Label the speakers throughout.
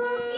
Speaker 1: Look.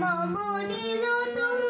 Speaker 1: জন্ম মনিল তুমি